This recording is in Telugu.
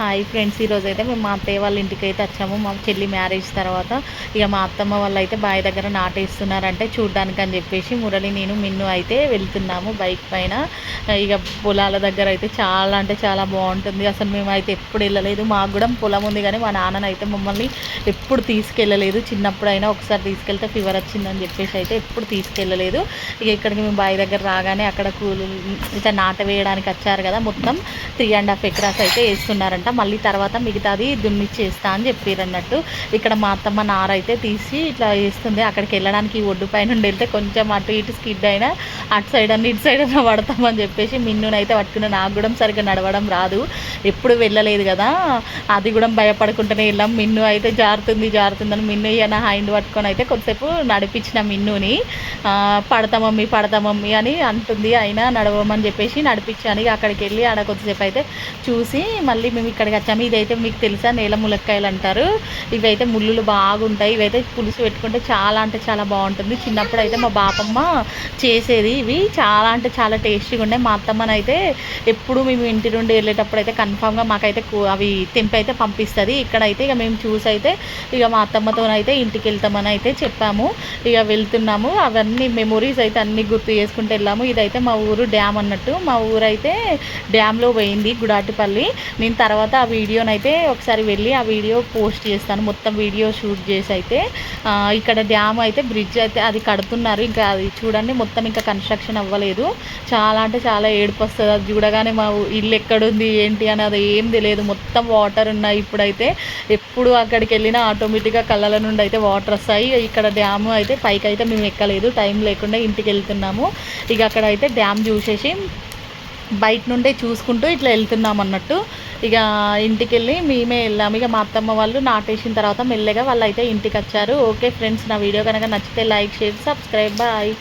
హాయ్ ఫ్రెండ్స్ ఈరోజు అయితే మేము మా అత్తయ్య వాళ్ళ ఇంటికి అయితే వచ్చాము. మా చెల్లి మ్యారేజ్ తర్వాత ఇక మా అత్తమ్మ వాళ్ళు అయితే బావి దగ్గర నాటేస్తున్నారంటే చూడ్డానికి అని చెప్పేసి మురళి నేను మిన్ను అయితే వెళ్తున్నాము బైక్ పైన. ఇక పొలాల దగ్గర అయితే చాలా అంటే చాలా బాగుంటుంది. అసలు మేము అయితే ఎప్పుడు వెళ్ళలేదు. మాకు కూడా పొలం ఉంది కానీ మా నాన్న అయితే మమ్మల్ని ఎప్పుడు తీసుకెళ్ళలేదు. చిన్నప్పుడైనా ఒకసారి తీసుకెళ్తే ఫీవర్ వచ్చిందని చెప్పేసి అయితే ఎప్పుడు తీసుకెళ్ళలేదు. ఇక ఇక్కడికి మేము బావి దగ్గర రాగానే అక్కడ కూలు ఇట్లా నాట వేయడానికి వచ్చారు కదా మొత్తం. త్రీ అండ్ హాఫ్ ఎకరాస్ అయితే వేస్తున్నారంట. మళ్ళీ తర్వాత మిగతాది దున్నిచ్చేస్తా అని చెప్పారన్నట్టు. ఇక్కడ మా అత్తమ్మ నార అయితే తీసి ఇట్లా వేస్తుంది. అక్కడికి వెళ్ళడానికి ఒడ్డు పైన నుండి వెళ్తే కొంచెం అటు ఇటు స్కిడ్ అయినా అటు సైడ్ అన్న ఇటు సైడ్ అన్న పడతామని చెప్పేసి మిన్నునైతే పట్టుకున్న నాకు కూడా సరిగ్గా నడవడం రాదు. ఎప్పుడు వెళ్ళలేదు కదా. అది కూడా భయపడుకుంటూనే వెళ్ళాం. మిన్ను అయితే జారుతుంది జారుతుందని మిన్ను అయినా హ్యాండ్ పట్టుకొని అయితే కొద్దిసేపు నడిపించిన మిన్నుని. పడతామమ్మీ పడతామమ్మీ అని అంటుంది. అయినా నడవమని చెప్పేసి నడిపించాను. ఇక అక్కడికి వెళ్ళి ఆడ కొద్దిసేపు అయితే చూసి మళ్ళీ మేము ఇక్కడికి వచ్చాము. ఇదైతే మీకు తెలుసా? నేల ములక్కాయలు అంటారు. ఇవైతే ముళ్ళులు బాగుంటాయి. ఇవైతే పులుసు పెట్టుకుంటే చాలా అంటే చాలా బాగుంటుంది. చిన్నప్పుడు అయితే మా బాపమ్మ చేసేది ఇవి. చాలా అంటే చాలా టేస్టీగా ఉన్నాయి మా అత్తమ్మనైతే ఎప్పుడు మేము ఇంటి నుండి వెళ్ళేటప్పుడు అయితే కన్ఫామ్గా మాకైతే అవి తెంపి అయితే పంపిస్తుంది. ఇక్కడైతే ఇక మేము చూసి అయితే ఇక మా అత్తమ్మతోనైతే ఇంటికి వెళ్తామని అయితే చెప్పాము. ఇక వెళ్తున్నాము. అవన్నీ మెమొరీస్ అయితే అన్నీ గుర్తు చేసుకుంటూ వెళ్ళాము. ఇదైతే మా ఊరు డ్యామ్ అన్నట్టు. మా ఊరు అయితే డ్యామ్లో అయింది గుడాటిపల్లి. నేను తర్వాత ఆ వీడియోనైతే ఒకసారి వెళ్ళి ఆ వీడియో పోస్ట్ చేస్తాను. మొత్తం వీడియో షూట్ చేసి అయితే ఇక్కడ డ్యామ్ అయితే బ్రిడ్జ్ అయితే అది కడుతున్నారు. ఇంకా అది చూడండి మొత్తం ఇంకా కన్స్ట్రక్షన్ అవ్వలేదు. చాలా అంటే చాలా ఏడుపు వస్తుంది. అది చూడగానే మా ఇల్లు ఎక్కడుంది ఏంటి అని అది ఏం తెలియదు. మొత్తం వాటర్ ఉన్నాయి ఇప్పుడైతే. ఎప్పుడు అక్కడికి వెళ్ళినా ఆటోమేటిక్గా కళ్ళల నుండి అయితే వాటర్ వస్తాయి. ఇక్కడ డ్యామ్ అయితే పైకి అయితే మేము ఎక్కలేదు. టైం లేకుండా ఇంటికి వెళ్తున్నాము. ఇక అక్కడ అయితే డ్యామ్ చూసేసి బయట నుండే చూసుకుంటూ ఇట్లా వెళ్తున్నాం అన్నట్టు. ఇక ఇంటికి వెళ్ళి మేమే వెళ్ళాము. ఇక మా అత్తమ్మ వాళ్ళు నాటేసిన తర్వాత మెల్లగా వాళ్ళు అయితే ఇంటికి వచ్చారు. ఓకే ఫ్రెండ్స్ నా వీడియో కనుక నచ్చితే లైక్ షేర్ సబ్స్క్రైబ్. బాయ్.